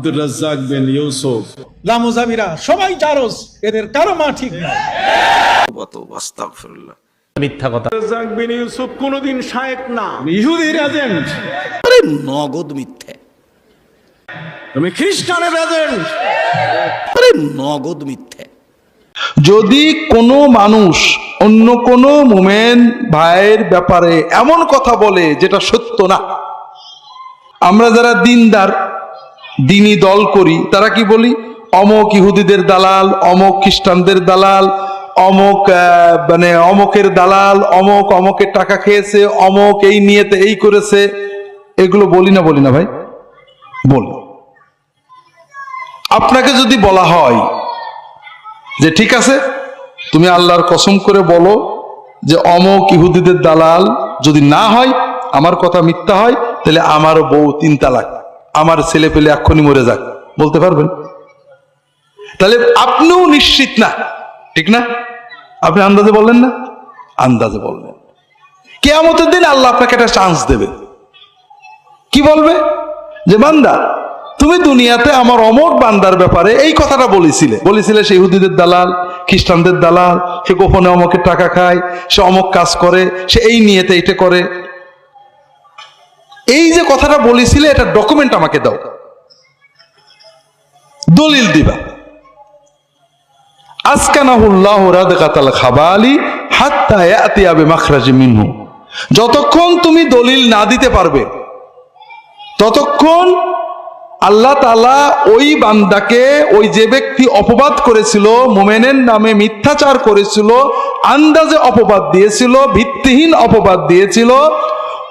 আব্দুর রাজ্জাক বিন ইউসুফ। লামুজাবিরা সবাই জারজ এদের কারও মা ঠিক না। মিথ্যা কথা। রাজ্জাক বিন ইউসুফ কোনোদিন শায়েক না। ইহুদির এজেন্ট আরে নগদ মিথ্যে। তুমি খ্রিস্টানের এজেন্ট আরে নগদ মিথ্যে। যদি কোনো মানুষ অন্য কোনো মোমেন ভাইয়ের ব্যাপারে এমন কথা বলে যেটা সত্য না আমরা যারা দিনদার দিনী দল করি, তারা কি বলি? অমক ইহুদিদের দালাল, অমক খ্রিস্টানদের দালাল, অমক মানে অমকের দালাল, অমক অমকের টাকা খেয়েছে, অমক এই নিয়েতে এই করেছে। এগুলো বলি না বলি না ভাই। বলি। আপনাকে যদি বলা হয় যে ঠিক আছে, তুমি আল্লাহর কসম করে বলো যে অমক ইহুদিদের দালাল যদি না হয়, আমার কথা মিথ্যা হয়, তাহলে আমার বউ তিন তালাক আমার ছেলে পেলে এক্ষুনি মরে যাক। বলতে পারবেন? তাহলে আপনিও নিশ্চিত না। ঠিক না? আপনি আন্দাজে বললেন না? আন্দাজে বললেন। কেয়ামতের দিন আল্লাহ আপনাকে একটা চান্স দেবে। কি বলবে? যে, বান্দা, তুমি দুনিয়াতে আমার অমর বান্দার ব্যাপারে এই কথাটা বলেছিলে। বলেছিলে সে ইহুদিদের দালাল, খ্রিস্টানদের দালাল, সে গোপনে অমকের টাকা খায়, সে অমক কাজ করে, সে এই নিয়েতে এটা করে। এই যে কথাটা বলেছিলে, এটা ডকুমেন্ট আমাকে দাও। দলিল দিবা। আসকানাহুল্লাহ রাদকাতাল খাবালি হাত্তা ইয়াতিয়া বিমাখরাজি মিনহু। যতক্ষণ তুমি দলিল না দিতে পারবে, ততক্ষণ আল্লাহ তালা ওই বান্দাকে, ওই যে ব্যক্তি অপবাদ করেছিল, মোমেনের নামে মিথ্যাচার করেছিল, আন্দাজে অপবাদ দিয়েছিল, ভিত্তিহীন অপবাদ দিয়েছিল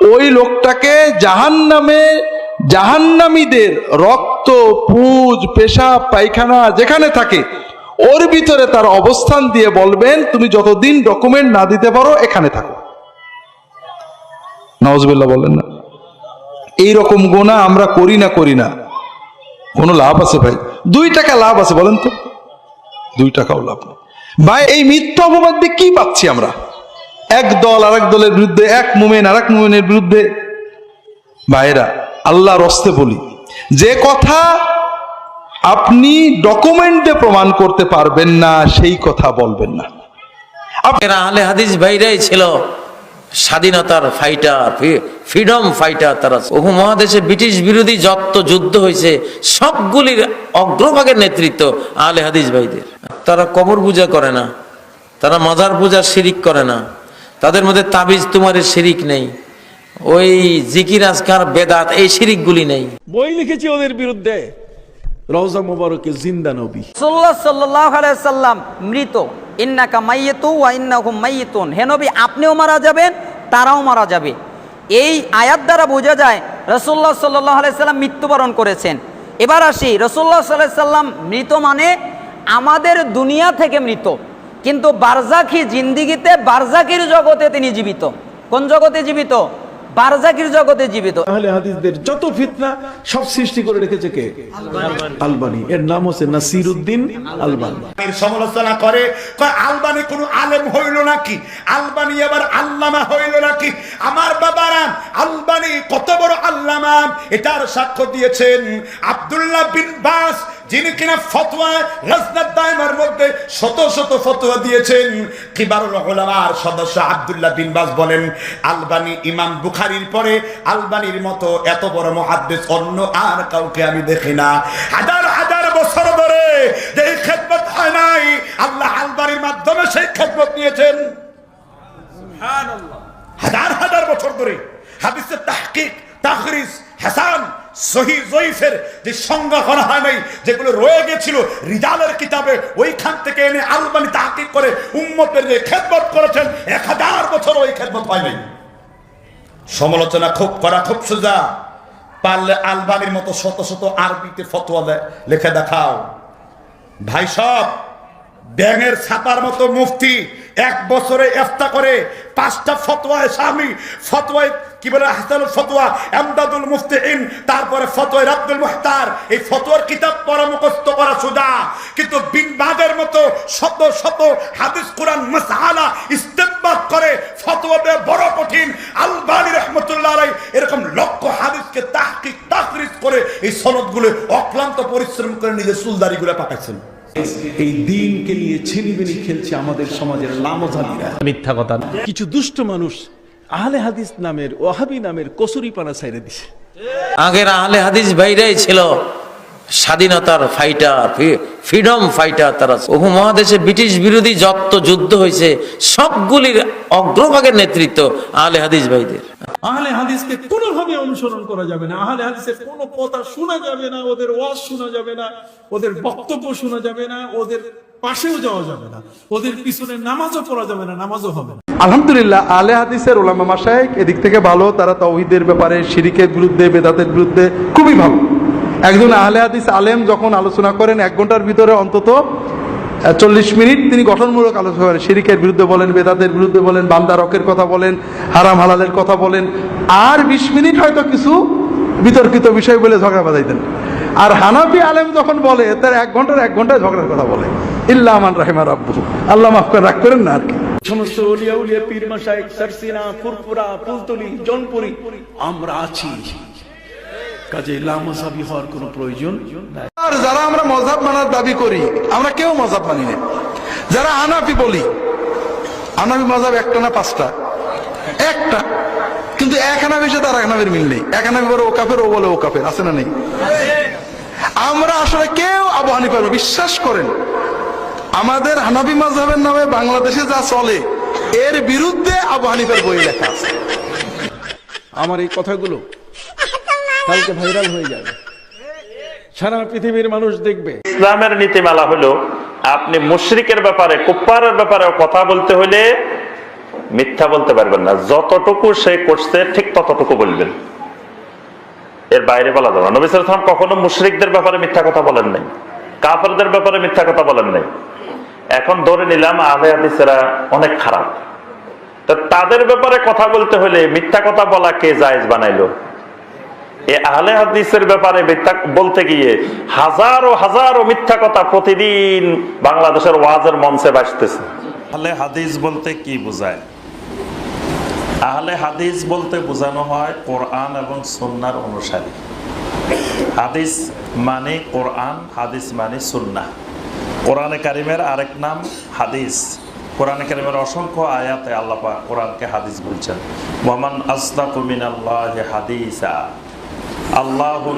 ওই লোকটাকে জাহান নামে জাহান্নামীদের রক্ত, পুজ, পেশাব, পায়খানা যেখানে থাকে, ওর ভিতরে তার অবস্থান দিয়ে বলবেন, তুমি যতদিন ডকুমেন্ট না দিতে পারো, এখানে থাকো। নওয়াজবিল্লাহ বলেন না। এইরকম গোনা আমরা করি না করি না। কোনো লাভ আছে ভাই? দুই টাকা লাভ আছে, বলেন তো। দুই টাকাও লাভ। ভাই, এই মিথ্যা অপবাদ দিয়ে কি পাচ্ছি আমরা? এক দল আর দলের বিরুদ্ধে, এক মুমেন আর এক মুমেনের বিরুদ্ধে। ভাইরা আল্লাহর রস্তে বলি, যে কথা আপনি ডকুমেন্টে প্রমাণ করতে পারবেন না, সেই কথা বলবেন না। এরা আহলে হাদিস ভাইরাই ছিল, স্বাধীনতার ফাইটার ফ্রিডম ফাইটার তারা উপমহাদেশে ব্রিটিশ বিরোধী যত যুদ্ধ হয়েছে, সবগুলির অগ্রভাগের নেতৃত্ব আহলে হাদিস ভাইদের তারা কবর পূজা করে না, তারা মাজার পূজা শিরিক করে না। তাদের মধ্যে তাবিজ তোমারের শিরিক নেই। ওই জিকির আজকার বেদাত এই শিরিকগুলি নেই। বই লিখেছি ওদের বিরুদ্ধে। রওজা মোবারকে জিন্দা নবী। সাল্লাহ সাল্লাহ সাল্লাম মৃত। ইন্নাকা মাইয়েতু ওয়া ইন্নাহুম মাইয়েতুন। হে নবী আপনিও মারা যাবেন তারাও মারা যাবে। এই আয়াত দ্বারা বোঝা যায় রসুল্লাহ সাল্লাহ সাল্লাম মৃত্যুবরণ করেছেন। এবার আসি রসুল্লাহ সাল্লাহ সাল্লাম মৃত মানে আমাদের দুনিয়া থেকে মৃত। কিন্তু বারজাখি জিন্দিগিতে বারজাকির জগতে তিনি জীবিত। কোন জগতে জীবিত? বারজাকির জগতে জীবিত। তাহলে হাদিসদের যত ফিতনা সব সৃষ্টি করে রেখেছে কে? আলবানি। এর নাম হচ্ছে নাসির উদ্দিন আলবানি। এর সমালোচনা করে কয় আলবানি কোন আলেম হইল নাকি? আলবানি আবার আল্লামা হইল নাকি? আমার বাবারা আলবানি কত বড় আল্লামা? এটার সাক্ষ্য দিয়েছেন আব্দুল্লাহ বিন বাস যিনি কিনা ফতোয়া রাজনাত দায়মার মধ্যে শত শত ফতোয়া দিয়েছেন। কিবারুল উলামার সদস্য আব্দুল্লাহ বিন বাস বলেন আলবানি ইমাম বুখারীর পরে আলবানির মতো এত বড় মুহাদ্দিস অন্য আর কাউকে আমি দেখি না। হাজার হাজার বছর ধরে যে খেদমত হয় নাই আল্লাহ আলবানির মাধ্যমে সেই খেদমত নিয়েছেন। হাজার হাজার বছর ধরে হাদিসের তাহকিক তাহরিস হাসান, সহি জয়ীফের যে সংজ্ঞা করা হয় নাই, যেগুলো রয়ে গেছিল রিজালের কিতাবে, ওইখান থেকে এনে আলবানি তাহকিক করে উম্মতের যে খেদমত করেছেন, এক হাজার বছর ওই খেদমত হয় নাই। সমালোচনা খুব করা খুব সোজা। পারলে আলবানির মতো শত শত আরবিতে ফতোয়া লিখে দেখাও। ভাই সব ব্যাঙের ছাপার মতো মুফতি এক বছরে এফতা করে পাঁচটা ফতোয়া স্বামী ফতোয়ায় কি বলে, হাসানুল ফতোয়া এমদাদুল মুফতিহিন, তারপরে ফতোয়া আব্দুল মুহতার এই ফতোয়ার কিতাব পড়া মুখস্থ করা সোজা। কিন্তু বিন বাদের মতো শত শত হাদিস, কোরআন, মাসআলা ইস্তেমবাদ করে ফতোয়া দেওয়া বড় কঠিন। আলবানী রহমতুল্লাহ আলাই এরকম লক্ষ হাদিসকে তাহকিক তাখরিজ করে এই সনদগুলো অক্লান্ত পরিশ্রম করে নিজের চুলদারিগুলো পাকাচ্ছেন এই দিনকে নিয়ে ছিনিবিনি খেলছে আমাদের সমাজের লামজালিরা। মিথ্যা কথা। কিছু দুষ্ট মানুষ আহলে হাদিস নামের ওয়াহাবি নামের কসুরি পানা ছাইড়ে দিছে। আগের আহলে হাদিস ভাইরাই ছিল। স্বাধীনতার ফাইটার ফ্রিডম ফাইটার তারা উপমহাদেশে ব্রিটিশ বিরোধী যত যুদ্ধ হয়েছে। সবগুলির অগ্রভাগের নেতৃত্ব আহলে হাদিস ভাইদের। আহলে হাদিসকে কোনোভাবে অনুসরণ করা যাবে না। আহলে হাদিসের কোনো কথা শোনা যাবে না, ওদের ওয়াজ শোনা যাবে না, ওদের বক্তব্য শোনা যাবে না, ওদের পাশেও যাওয়া যাবে না, ওদের পিছনে নামাজও পড়া যাবে না, নামাজও হবে না। আলহামদুলিল্লাহ আলে হাদিসের ওলামা মাসায়েক এদিক থেকে ভালো, তারা তৌহিদের ব্যাপারে, শিরিকের বিরুদ্ধে, বেদাতের বিরুদ্ধে খুবই ভালো। একজন আহলে হাদিস আলেম যখন আলোচনা করেন, এক ঘণ্টার ভিতরে অন্তত চল্লিশ মিনিট তিনি গঠনমূলক আলোচনা করেন। শিরিকের বিরুদ্ধে বলেন, বেদাতের বিরুদ্ধে বলেন, বান্দা রকের কথা বলেন, হারাম হালালের কথা বলেন। আর বিশ মিনিট হয়তো কিছু বিতর্কিত বিষয় বলে ঝগড়া বাজাইতেন আর হানাফি আলেম যখন বলে, তার এক ঘণ্টার এক ঘন্টায় ঝগড়ার কথা বলে। ইল্লা আমান রাহিমা রাব্বু আল্লাহ মাফ করে, রাগ করেন না আর কি। সমস্ত উলিয়া উলিয়া পীর মাসায়েক সারসিনা, ফুরফুরা, ফুলতলি, জনপুরি, আমরা আছি। কাজে লামসাবি হওয়ার কোনো প্রয়োজন নাই। আর যারা আমরা মজাব মানার দাবি করি আমরা কেউ মজাব মানি না। যারা আনাফি বলি আনাফি মজাব একটা না পাঁচটা? একটা। কিন্তু এক আনাফির সাথে আর এক আনাফির মিল নেই। এক আনাফি বলে ও কাফের ও বলে ও কাফের আছে না নেই? আমরা আসলে কেউ আবু হানিফার বিশ্বাস করেন। আমাদের হানাফি মাজহাবের নামে বাংলাদেশে যা চলে এর বিরুদ্ধে আবু হানিফার বই লেখা আছে। আমার এই কথাগুলো কালকে ভাইরাল হয়ে যাবে। সারা পৃথিবীর মানুষ দেখবে। ইসলামের নীতিমালা হলো, আপনি মুশরিকের ব্যাপারে কুপ্পারের ব্যাপারে কথা বলতে হলে মিথ্যা বলতে পারবেন না। যতটুকু সে করছে, ঠিক ততটুকু বলবেন। এর বাইরে বলা যাবে নবী ওয়াসাল্লাম কখনো মুশরিকদের ব্যাপারে মিথ্যা কথা বলেন নাই। কাফেরদের ব্যাপারে মিথ্যা কথা বলেন নাই। এখন ধরে নিলাম, আহলে হাদিসেরা অনেক খারাপ। তাদের ব্যাপারে কথা বলতে হলে মিথ্যা কথা বলা কে জায়েজ বানাইলো? আহলে হাদিসের ব্যাপারে বলতে গিয়ে হাজারো হাজারো মিথ্যা কথা প্রতিদিন বাংলাদেশের ওয়াজের মঞ্চে বাসতেছে আহলে হাদিস বলতে কি বোঝায়? আহলে হাদিস বলতে বোঝানো হয় কোরআন এবং সুন্নার অনুসারী। হাদিস মানে কোরআন, হাদিস মানে সুন্নাহ। কোরআনে কারিমের আরেক নাম হাদিস। কোরআনে কারিমের অসংখ্য আয়াতে আল্লাহ পাক কোরআনকে হাদিস বলছেন। ওয়ামান আসদাকু মিনাল্লাহি হাদিসা। আল্লাহু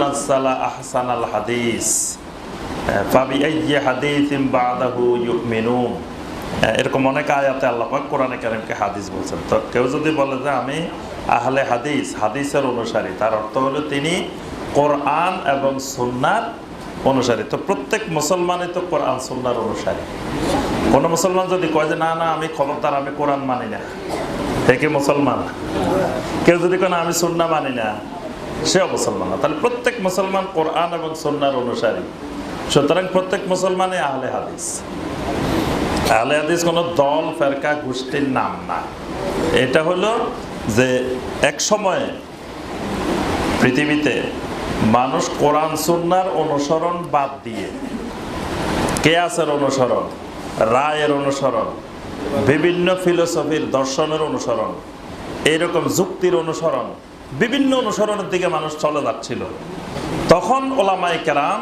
আহসানাল হাদিস। এরকম অনেক আয়াতে আল্লাহ পাক কোরআনে কারিমকে হাদিস বলছেন। তো কেউ যদি বলে যে আমি আহলে হাদিস, হাদিসের অনুসারী, তার অর্থ হলো তিনি কোরআন এবং সুন্নার অনুসারী। তো প্রত্যেক মুসলমানই তো কোরআন, সুন্নার অনুসারী। কোনো মুসলমান যদি কয় যে না না, আমি খবরদার, আমি কোরআন মানি না থেকে মুসলমান? কেউ যদি কেন আমি সুন্না মানি না সেও মুসলমান না। তাহলে প্রত্যেক মুসলমান কোরআন এবং সুন্নার অনুসারী। সুতরাং প্রত্যেক মুসলমানই আহলে হাদিস। আহলে হাদিস কোনো দল, ফেরকা, গোষ্ঠীর নাম না। এটা হলো যে এক সময়ে পৃথিবীতে মানুষ কোরআন, সুন্নার অনুসরণ বাদ দিয়ে কেয়াসের অনুসরণ, রায়ের অনুসরণ, বিভিন্ন ফিলোসফির দর্শনের অনুসরণ, এইরকম যুক্তির অনুসরণ বিভিন্ন অনুসরণের দিকে মানুষ চলে যাচ্ছিল। তখন ওলামাই কেরাম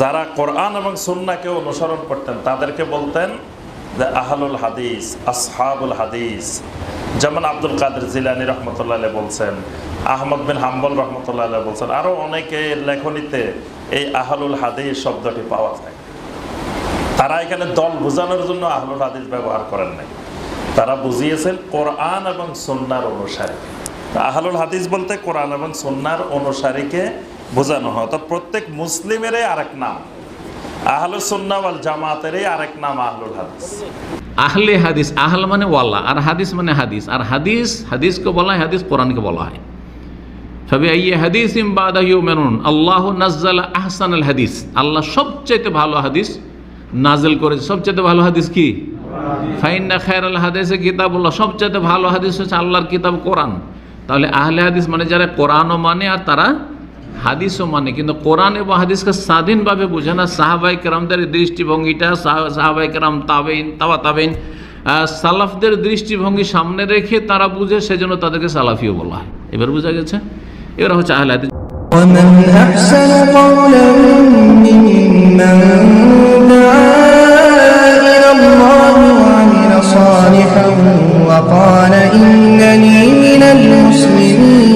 যারা কোরআন এবং সুন্নাকে অনুসরণ করতেন, তাদেরকে বলতেন যে আহলুল হাদিস, আসহাবুল হাদিস। যেমন আব্দুল কাদের জিলানি রহমতুল্লাহ বলছেন, আহমদ বিন হাম্বল রহমতুল্লাহ বলছেন আরও অনেকের লেখনীতে এই আহলুল হাদিস শব্দটি পাওয়া যায়। তারা এখানে দল বোঝানোর জন্য আহলুল হাদিস ব্যবহার করেন নাই। তারা বুঝিয়েছেন কোরআন এবং সন্ন্যার অনুসারী। আহলুল হাদিস বলতে কোরআন এবং সন্ন্যার অনুসারীকে বোঝানো হয়। তো প্রত্যেক মুসলিমেরই আরেক নাম। আহলুল সুন্না ওয়াল জামাতেরই আরেক নাম আহলুল হাদিস। আহলে হাদিস আহল মানে ওয়াল্লা আর হাদিস মানে হাদিস। আর হাদিস হাদিসকে বলা হয় হাদিস কোরআনকে বলা হয়। সবে আইয়ে হাদিস ইমবাদাহিউ মেনুন আল্লাহ নাজ্জাল আহসান আল হাদিস। আল্লাহ সবচাইতে ভালো হাদিস নাজেল করেছে। সবচাইতে ভালো হাদিস কি? ফাইন্না খায়ের আল হাদিসে কিতাবুল্লাহ। সবচাইতে ভালো হাদিস হচ্ছে আল্লাহর কিতাব কোরআন। তাহলে আহলে হাদিস মানে যারা কোরআনও মানে আর তারা হাদিসও মানে কিন্তু কোরআন এবং হাদিসকে স্বাধীনভাবে বোঝে না সাহাবাই কেরামদের দৃষ্টিভঙ্গিটা সাহা- সাহাবাই কেরাম তাবেইন তাবা তাবেইন আহ, সালাফদের দৃষ্টিভঙ্গি সামনে রেখে তারা বুঝে সেজন্য তাদেরকে সালাফিও বলা হয় এবার বোঝা গেছে এরা হচ্ছে আহলে হাদিস ومن أحسن قولا ممن دعا إلى الله وعمل صالحا وقال إني من المسلمين